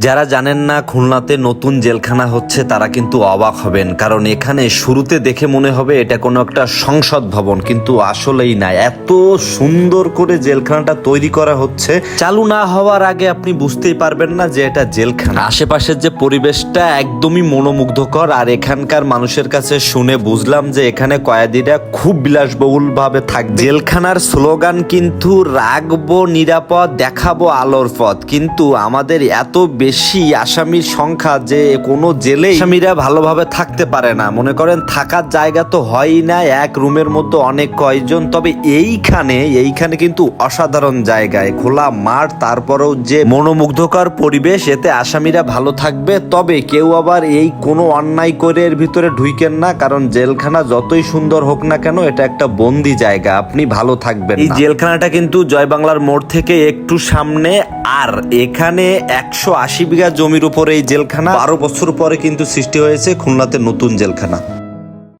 যারা জানেন না খুলনাতে নতুন জেলখানা হচ্ছে, তারা কিন্তু অবাক হবেন। কারণ এখানে শুরুতে দেখে মনে হবে এটা কোনো একটা সংসদ ভবন, কিন্তু আসলেই না। এত সুন্দর করে জেলখানাটা তৈরি করা হচ্ছে। চালু না হওয়ার আগে আপনি বুঝতেই পারবেন না যে এটা জেলখানা। আশেপাশের যে পরিবেশটা একদমই মনোমুগ্ধকর, আর এখানকার মানুষের কাছে শুনে বুঝলাম যে এখানে কয়েদিরা খুব বিলাসবহুল ভাবে থাকবে। জেলখানার স্লোগান কিন্তু, রাখব, নিরাপদ, দেখাবো, আলোর পথ। কিন্তু আমাদের এত বেশি আসামির সংখ্যা যে কোনো জেলে আসামিরা ভালোভাবে থাকতে পারে না। মনে করেন থাকার জায়গা তো হয়ই না এক রুমের মধ্যে অনেক কয়জন। তবে এইখানে এইখানে কিন্তু অসাধারণ জায়গায়। খোলা মাঠ তারপরেও যে মনোমুগ্ধকর পরিবেশ এতে আসামিরা ভালো থাকবে। তবে কেউ আবার এই কোনো অন্যায় করে এর ভিতরে ঢুইকেন না কারণ জেলখানা যতই সুন্দর হোক না কেন এটা একটা বন্দি জায়গা। আপনি ভালো থাকবেন এই জেলখানাটা কিন্তু জয় বাংলার মোড় থেকে একটু সামনে আর এখানে একশো আশি বিঘা জমির উপর এই জেলখানা। বারো বছর পরে কিন্তু সৃষ্টি হয়েছে খুলনাতে নতুন জেলখানা।